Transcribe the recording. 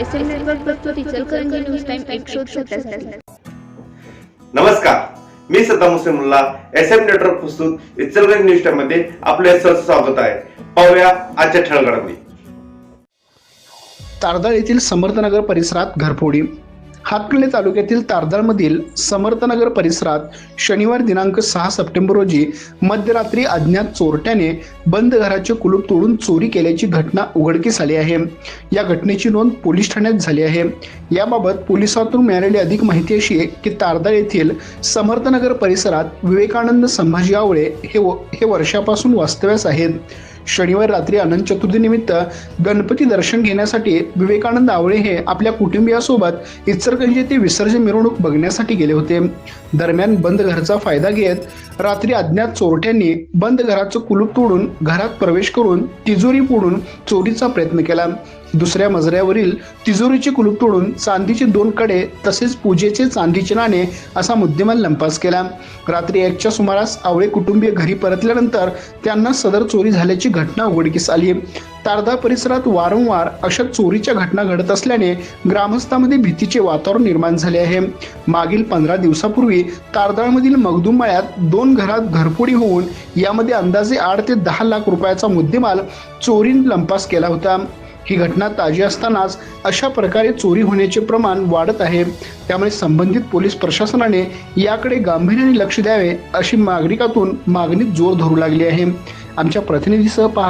S M network प्रस्तुत Ichalkaranji news time एक शोध सत्याहत्तर नमस्कार. मी Saddam Hussain Mulla S M network प्रस्तुत इचलगंज न्यूज टाइममध्ये आपले सहर्ष स्वागत आहे. पाहूया आजच्या घडामोडी. तारदाळ येथील समर्थनगर परिसरात घरफोडी हातकर्णी तालुक्यातील तारदाळमधील समर्थनगर परिसरात शनिवार दिनांक सहा सप्टेंबर रोजी मध्यरात्री अज्ञात चोरट्याने बंद घराचे कुलूप तोडून चोरी केल्याची घटना उघडकीस आली आहे. या घटनेची नोंद पोलीस ठाण्यात झाली आहे. याबाबत पोलिसातून मिळालेली अधिक माहिती अशी आहे की तारदाळ येथील समर्थनगर परिसरात विवेकानंद संभाजी आवळे हे व- हे वर्षापासून वास्तव्यास आहेत. शनिवार रात्री अनंत चतुर्थीनिमित्त गणपती दर्शन घेण्यासाठी विवेकानंद आवळे हे आपल्या कुटुंबियासोबत इचरगंज येथे विसर्जन मिरवणूक बघण्यासाठी गेले होते. दरम्यान बंद घराचा फायदा घेत रात्री अज्ञात चोरट्यांनी बंद घराचं कुलूप तोडून घरात प्रवेश करून तिजोरी फोडून चोरीचा प्रयत्न केला. दुसऱ्या मजऱ्यावरील तिजोरीचे कुलूप तोडून चांदीचे दोन कडे तसेच पूजेचे चांदीचे नाणे असा मुद्देमाल लंपास केला. रात्री एकच्या सुमारास आवळे कुटुंबीय घरी परतल्यानंतर त्यांना सदर चोरी झाल्याची घटना उघडकीस आली. तारदा परिसरात वारंवार अशा चोरीच्या घटना घडत असल्याने ग्रामस्थांमध्ये भीतीचे वातावरण निर्माण झाले आहे. मागील पंधरा दिवसापूर्वी तारदाळमधील मगदूम मळ्यात दोन घरात घरफोडी होऊन यामध्ये अंदाजे आठ ते दहा लाख रुपयाचा मुद्देमाल चोरीन लंपास केला होता. ही घटना ताजी असतानाच अशा प्रकारे चोरी होण्याचे प्रमाण वाढत आहे. त्यामुळे संबंधित पोलीस प्रशासनाने याकडे गांभीर्याने लक्ष द्यावे अशी नागरिकातून मागणी जोर धरू लागली आहे. आमच्या प्रतिनिधीसह पहा.